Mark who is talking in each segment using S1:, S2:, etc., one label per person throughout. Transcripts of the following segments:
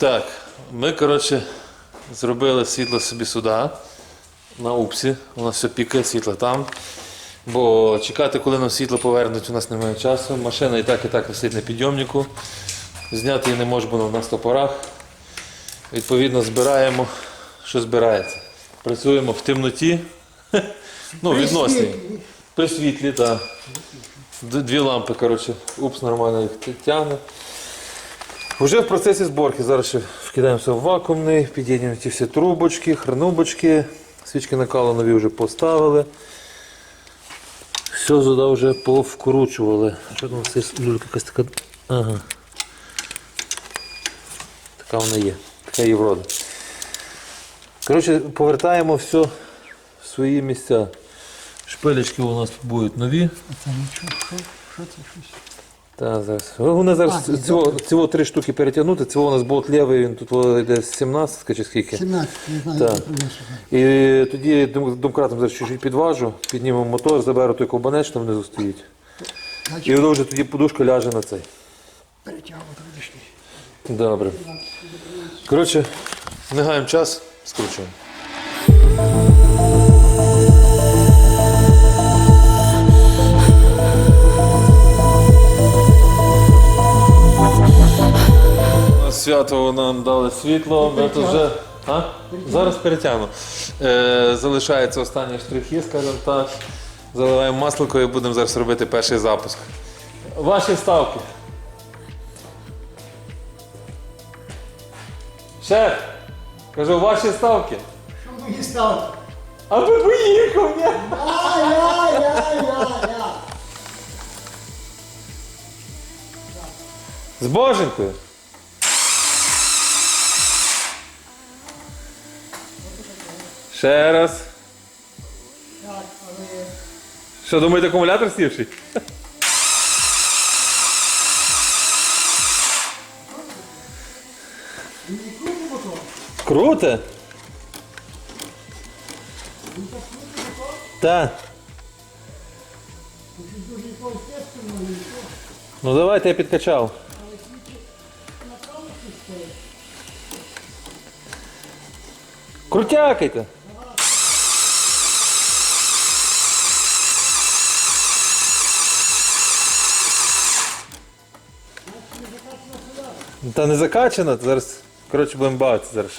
S1: Так, ми, коротше, зробили світло собі сюди, на упсі. У нас все пікає світло там. Бо чекати, коли нам світло повернуть, у нас немає часу. Машина і так, і так висить на підйомнику. Зняти її не може, бо вона на стопорах. Відповідно, збираємо, що збирається. Працюємо в темноті. Ну, відносній. При світлі, так. Дві лампи, коротше, упс нормально їх тягне. Вже в процесі зборки. Зараз ще вкидаємося в вакуумний, під'єднуємо ті всі трубочки, хренубочки. Свічки накалу нові вже поставили. Все сюди вже повкручували. Що там це люлька якась така? Ага. Така вона є. Така є врода. Коротше, повертаємо все в свої місця. Шпилечки у нас будуть нові.
S2: Це нічого, що це щось?
S1: Та, зараз. Головне зараз
S2: А,
S1: цього, цього три штуки перетягнути. Цього у нас болт лівий, він тут йде 17 чи скільки.
S2: 17, не знаю,
S1: Так.
S2: як принесу.
S1: І тоді домкратом зараз чуть-чуть підважу, піднімемо мотор, заберу той ковбанець, що там внизу стоїть. І
S2: Значить,
S1: воно вже тоді подушка ляже на цей.
S2: перетягувати.
S1: Добре. Коротше, не гаємо час, скручуємо. Свято нам дали світло, ми тут вже. А? Зараз перетягну. Е, залишаються останні штрихи, скажімо так. Заливаємо масло і будемо зараз робити перший запуск. Ваші ставки. Шеф, кажу, ваші ставки.
S2: Що мені стало?
S1: А ви поїхав, ні?
S2: Ай-яй-яй-яй-яй!
S1: З боженькою. Ще раз. Що, думаєте, акумулятор сівший? Круто. Так.
S2: Ну
S1: давайте я підкачав. Крутякайте. Та не закачано, зараз, коротше, будемо бавитися зараз.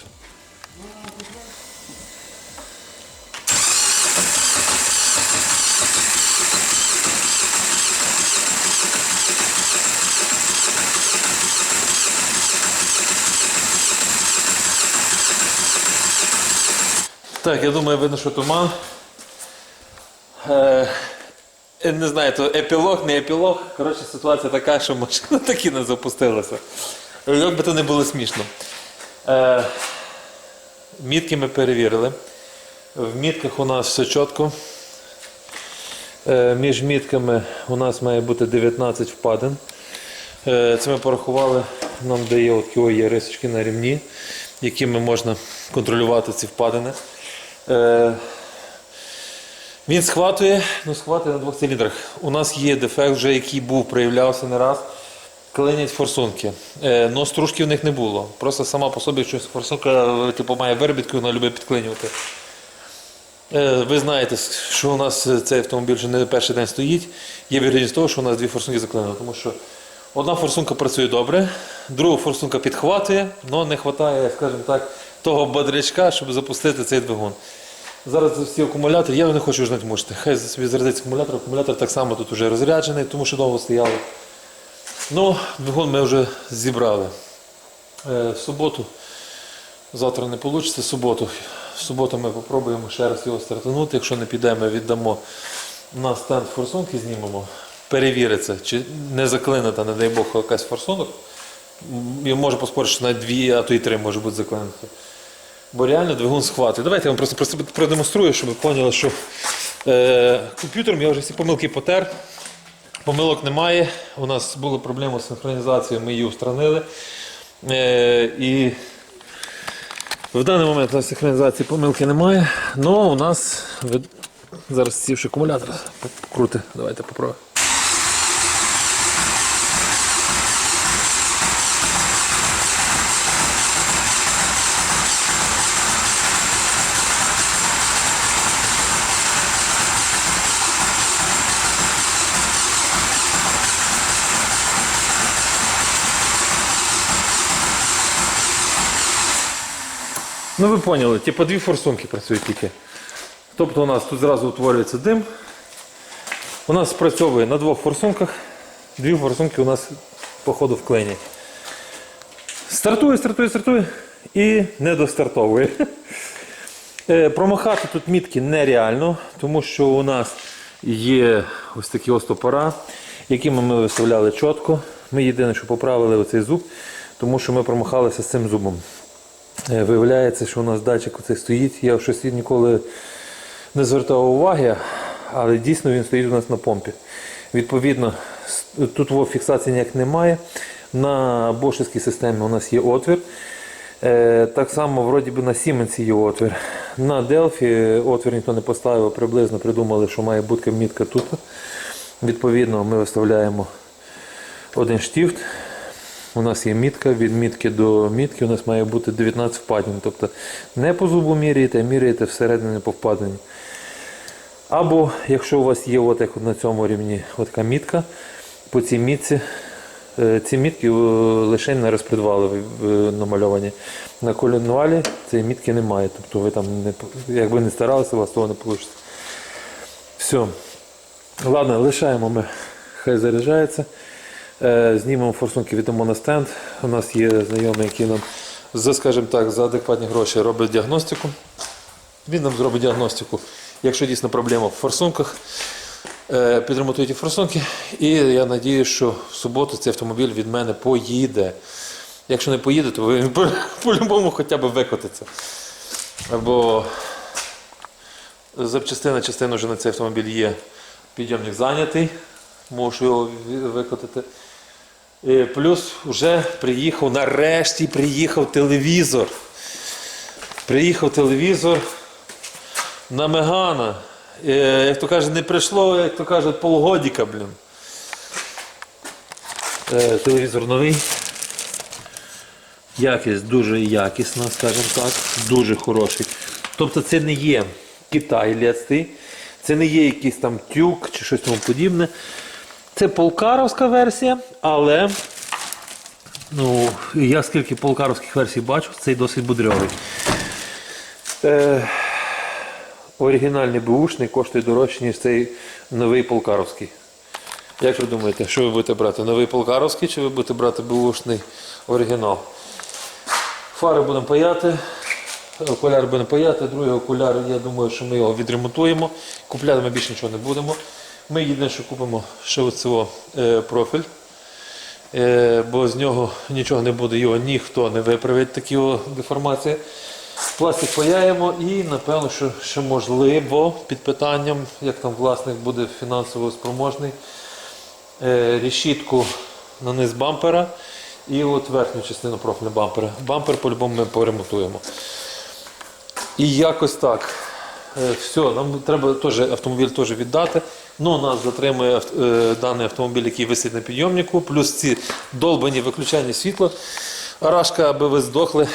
S1: Так, я думаю, видно, що туман. Е, не знаю, то епілог, не епілог. Коротше, ситуація така, що машина таки не запустилася. Як би то не було смішно. Е, мітки ми перевірили. В мітках у нас все чітко. Е, між мітками у нас має бути 19 впадин. Е, Це ми порахували, нам дає от такі є рисочки на рівні, якими можна контролювати ці впадини. Е, Він схватує, ну схватує на двох циліндрах. У нас є дефект, вже, який був, проявлявся не раз. Клинять форсунки. Е, но стружки в них не було. Просто сама по собі щось форсунка типу, має виробітку, вона любить підклинювати. Е, Ви знаєте, що у нас е, цей автомобіль вже не перший день стоїть. Є вірогідність того, що у нас дві форсунки заклинили. Тому що одна форсунка працює добре, друга форсунка підхватує, але не вистачає, скажімо так, того бодрячка, щоб запустити цей двигун. Зараз всі акумулятори, я не хочу вже мучити. Хай собі зарядиться акумулятор. Акумулятор так само тут вже розряджений, тому що довго стояли. Ну, двигун ми вже зібрали. Е, в суботу, завтра не вийде, в суботу. В суботу ми спробуємо ще раз його стартанути. Якщо не піде, ми віддамо на стенд форсунки, знімемо, перевіриться, чи не заклинета, не дай Бог, якась форсунок. М, Я можу поспорити, що навіть дві, а то і три може бути заклинути. Бо реально двигун схватує. Давайте я вам просто продемонструю, щоб ви поняли, що е, комп'ютером я вже всі помилки потер. Помилок немає. У нас були проблеми з синхронізацією, ми її устранили. Е, і в даний момент на синхронізації помилки немає. але у нас зараз сівши акумулятор. Крути. Давайте попробуємо. Ну ви поняли, типу дві форсунки працюють тільки. Тобто у нас тут зразу утворюється дим. У нас спрацьовує на двох форсунках. Дві форсунки у нас по ходу вклинять. Стартує, стартує, стартує і не достартовує. Е, Промахати тут мітки нереально, тому що у нас є ось такі ось топора, якими ми виставляли чітко. Ми єдине, що поправили оцей зуб, тому що ми промахалися з цим зубом. Е, Виявляється, що у нас датчик оцей стоїть. Я щось ніколи не звертав уваги, але дійсно він стоїть у нас на помпі. Відповідно, тут фіксації ніяк немає. На бошевській системі у нас є отвір. Е, Так само, вроді би, на Siemens є отвір. На Delphi отвір ніхто не поставив, приблизно придумали, що має бути мітка тут. Відповідно, ми виставляємо один штифт. У нас є мітка, від мітки до мітки у нас має бути 19 впадин. Тобто не по зубу міряєте, а міряєте всередині по впадині. Або якщо у вас є от як на цьому рівні така мітка, по цій мітці, е, ці мітки е, лише на розпредвали е, намальовані. На колінвалі цієї мітки немає. Тобто ви там не, якби не старалися, у вас того не вийде. Все. Ладно, лишаємо ми, хай заряджається. Е, Знімемо форсунки, віддамо на стенд. У нас є знайомий, який нам за, скажімо так, за адекватні гроші робить діагностику. Він нам зробить діагностику, якщо дійсно проблема в форсунках. Е, Підремонтує ті форсунки. І я надію, що в суботу цей автомобіль від мене поїде. Якщо не поїде, то він по- по-любому хоча б викотиться. Бо запчастина частина вже на цей автомобіль є. Підйомник зайнятий, можу його викотити. І плюс вже приїхав, нарешті приїхав телевізор. Приїхав телевізор на Мегана. Е, Як то каже, не прийшло, як то кажуть, полгодіка, блін. Е, Телевізор новий. Якість дуже якісна, скажімо так, дуже хороший. Тобто це не є Китай лєцький, це не є якийсь там тюк чи щось тому подібне. Це полкаровська версія, але ну, я скільки полкаровських версій бачу, цей досить будрьовий. Е, оригінальний бушний коштує дорожче, ніж цей новий полкаровський. Як ви думаєте, що ви будете брати? Новий полкаровський чи ви будете брати бушний оригінал? Фари будемо паяти, окуляр будемо паяти, другий окуляр, я думаю, що ми його відремонтуємо. Купляти ми більше нічого не будемо. Ми єдине, що купимо ще оцього е, профіль, е, бо з нього нічого не буде, його ніхто не виправить такі деформації. Пластик паяємо і напевно, що ще можливо під питанням, як там власник буде фінансово спроможний, е, решітку на низ бампера і от верхню частину профіля бампера. Бампер по-любому ми поремонтуємо. І якось так. Е, Все, нам треба теж автомобіль теж віддати. Ну, нас затримує е, даний автомобіль, який висить на підйомнику, плюс ці долбані виключальні світла. Арашка, аби ви здохли,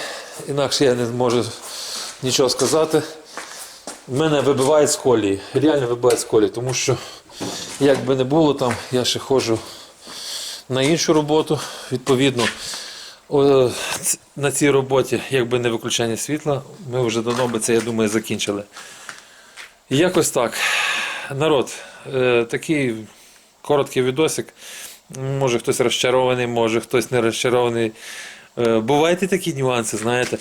S1: інакше я не зможу нічого сказати. Мене вибивають з колії. Реально вибивають з колії, тому що як би не було там, я ще ходжу на іншу роботу. Відповідно, на цій роботі, якби не виключання світла, ми вже давно би це, я думаю, закінчили. Якось так. Народ, е, такий короткий відосик. Може хтось розчарований, може хтось не розчарований. Е, Бувають такі нюанси, знаєте.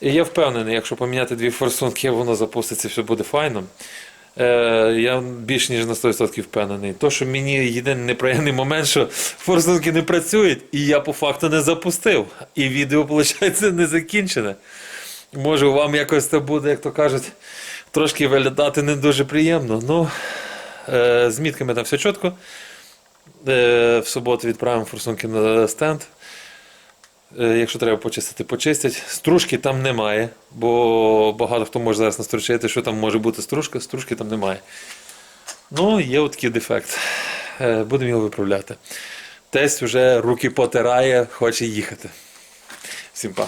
S1: І я впевнений, якщо поміняти дві форсунки, воно запуститься, все буде файно. Е, я більш ніж на 100% впевнений. То, що мені єдиний неприємний момент, що форсунки не працюють, і я по факту не запустив. І відео, виходить, не закінчене. Може, вам якось це буде, як то кажуть, трошки виглядати не дуже приємно. Ну, е, з мітками там все чітко. Е, в суботу відправимо форсунки на стенд. Е, Якщо треба почистити, почистять. Стружки там немає, бо багато хто може зараз настрочити, що там може бути стружка, стружки там немає. Ну, є такий дефект. Е, Будемо його виправляти. Тесть вже руки потирає, хоче їхати. Всім па.